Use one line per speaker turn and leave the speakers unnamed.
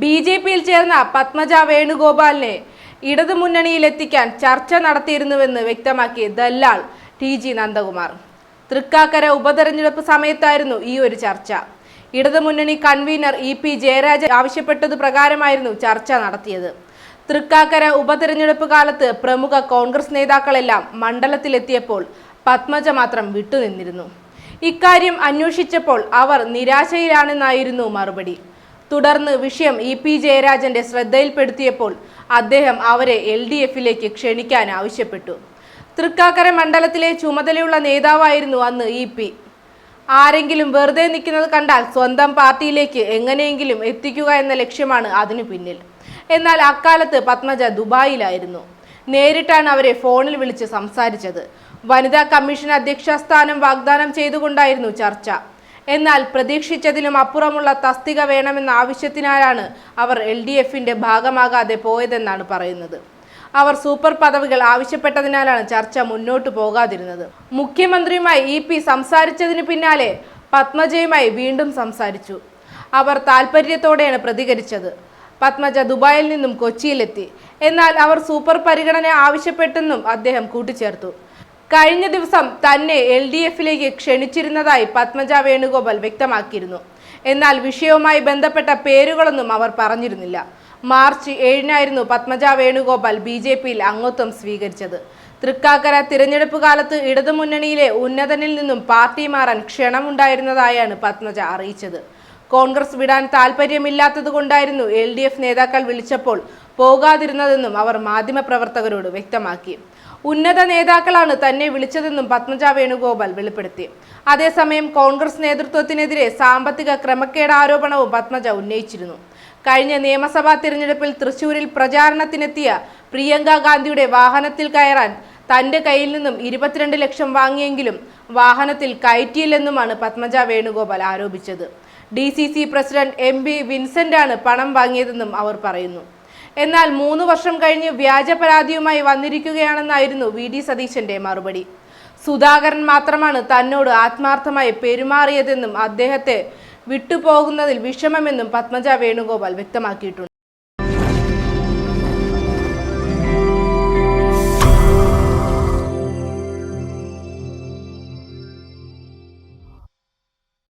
B J പിയിൽ ചേർന്ന പത്മജ വേണുഗോപാലിനെ ഇടതുമുന്നണിയിലെത്തിക്കാൻ ചർച്ച നടത്തിയിരുന്നുവെന്ന് വ്യക്തമാക്കി ദല്ലാൾ ടി ജി നന്ദകുമാർ. തൃക്കാക്കര ഉപതെരഞ്ഞെടുപ്പ് സമയത്തായിരുന്നു ഈ ഒരു ചർച്ച. ഇടതുമുന്നണി കൺവീനർ ഇ പി ജയരാജൻ ആവശ്യപ്പെട്ടത് പ്രകാരമായിരുന്നു ചർച്ച നടത്തിയത്. തൃക്കാക്കര ഉപതെരഞ്ഞെടുപ്പ് കാലത്ത് പ്രമുഖ കോൺഗ്രസ് നേതാക്കളെല്ലാം മണ്ഡലത്തിലെത്തിയപ്പോൾ പത്മജ മാത്രം വിട്ടുനിന്നിരുന്നു. ഇക്കാര്യം അന്വേഷിച്ചപ്പോൾ അവർ നിരാശയിലാണെന്നായിരുന്നു മറുപടി. തുടർന്ന് വിഷയം ഇ പി ജയരാജന്റെ ശ്രദ്ധയിൽപ്പെടുത്തിയപ്പോൾ അദ്ദേഹം അവരെ എൽ ഡി എഫിലേക്ക് ക്ഷണിക്കാൻ ആവശ്യപ്പെട്ടു. തൃക്കാക്കര മണ്ഡലത്തിലെ ചുമതലയുള്ള നേതാവായിരുന്നു അന്ന് ഇ പി. ആരെങ്കിലും വെറുതെ നിൽക്കുന്നത് കണ്ടാൽ സ്വന്തം പാർട്ടിയിലേക്ക് എങ്ങനെയെങ്കിലും എത്തിക്കുക എന്ന ലക്ഷ്യമാണ് അതിനു പിന്നിൽ. എന്നാൽ അക്കാലത്ത് പത്മജ ദുബായിലായിരുന്നു. നേരിട്ടാണ് അവരെ ഫോണിൽ വിളിച്ച് സംസാരിച്ചത്. വനിതാ കമ്മീഷൻ അധ്യക്ഷ സ്ഥാനം വാഗ്ദാനം ചെയ്തുകൊണ്ടായിരുന്നു ചർച്ച. എന്നാൽ പ്രതീക്ഷിച്ചതിലും അപ്പുറമുള്ള തസ്തിക വേണമെന്ന ആവശ്യത്തിനാലാണ് അവർ എൽ ഡി എഫിന്റെ ഭാഗമാകാതെ പോയതെന്നാണ് പറയുന്നത്. അവർ സൂപ്പർ പദവികൾ ആവശ്യപ്പെട്ടതിനാലാണ് ചർച്ച മുന്നോട്ട് പോകാതിരുന്നത്. മുഖ്യമന്ത്രിയുമായി ഇ പി സംസാരിച്ചതിന് പിന്നാലെ പത്മജയുമായി വീണ്ടും സംസാരിച്ചു. അവർ താൽപ്പര്യത്തോടെയാണ് പ്രതികരിച്ചത്. പത്മജ ദുബായിൽ നിന്നും കൊച്ചിയിലെത്തി. എന്നാൽ അവർ സൂപ്പർ പരിഗണന ആവശ്യപ്പെട്ടെന്നും അദ്ദേഹം കൂട്ടിച്ചേർത്തു. കഴിഞ്ഞ ദിവസം തന്നെ എൽ ഡി എഫിലേക്ക് ക്ഷണിച്ചിരുന്നതായി പത്മജ വേണുഗോപാൽ വ്യക്തമാക്കിയിരുന്നു. എന്നാൽ വിഷയവുമായി ബന്ധപ്പെട്ട പേരുകളൊന്നും അവർ പറഞ്ഞിരുന്നില്ല. മാർച്ച് ഏഴിനായിരുന്നു പത്മജ വേണുഗോപാൽ ബി ജെ പിയിൽ അംഗത്വം സ്വീകരിച്ചത്. തൃക്കാക്കര തിരഞ്ഞെടുപ്പ് കാലത്ത് ഇടതുമുന്നണിയിലെ ഉന്നതനിൽ നിന്നും പാർട്ടി മാറാൻ ക്ഷണമുണ്ടായിരുന്നതായാണ് പത്മജ അറിയിച്ചത്. കോൺഗ്രസ് വിടാൻ താല്പര്യമില്ലാത്തതുകൊണ്ടായിരുന്നു എൽ ഡി എഫ് നേതാക്കൾ വിളിച്ചപ്പോൾ പോകാതിരുന്നതെന്നും അവർ മാധ്യമപ്രവർത്തകരോട് വ്യക്തമാക്കി. ഉന്നത നേതാക്കളാണ് തന്നെ വിളിച്ചതെന്നും പത്മജ വേണുഗോപാൽ വെളിപ്പെടുത്തി. അതേസമയം കോൺഗ്രസ് നേതൃത്വത്തിനെതിരെ സാമ്പത്തിക ക്രമക്കേട് ആരോപണവും പത്മജ ഉന്നയിച്ചിരുന്നു. കഴിഞ്ഞ നിയമസഭാ തിരഞ്ഞെടുപ്പിൽ തൃശൂരിൽ പ്രചാരണത്തിനെത്തിയ പ്രിയങ്ക ഗാന്ധിയുടെ വാഹനത്തിൽ കയറാൻ തന്റെ കയ്യിൽ നിന്നും ഇരുപത്തിരണ്ട് ലക്ഷം വാങ്ങിയെങ്കിലും വാഹനത്തിൽ കയറ്റിയില്ലെന്നുമാണ് Padmaja Venugopal ആരോപിച്ചത്. D C C president M B ആണ് പണം വാങ്ങിയതെന്നും അവർ പറയുന്നു. എന്നാൽ മൂന്ന് വർഷം കഴിഞ്ഞ് വ്യാജ പരാതിയുമായി വന്നിരിക്കുകയാണെന്നായിരുന്നു വി ഡി സതീശന്റെ മറുപടി. സുധാകരൻ മാത്രമാണ് തന്നോട് ആത്മാർത്ഥമായി പെരുമാറിയതെന്നും അദ്ദേഹത്തെ വിട്ടുപോകുന്നതിൽ വിഷമമെന്നും പത്മജ വേണുഗോപാൽ വ്യക്തമാക്കിയിട്ടുണ്ട്.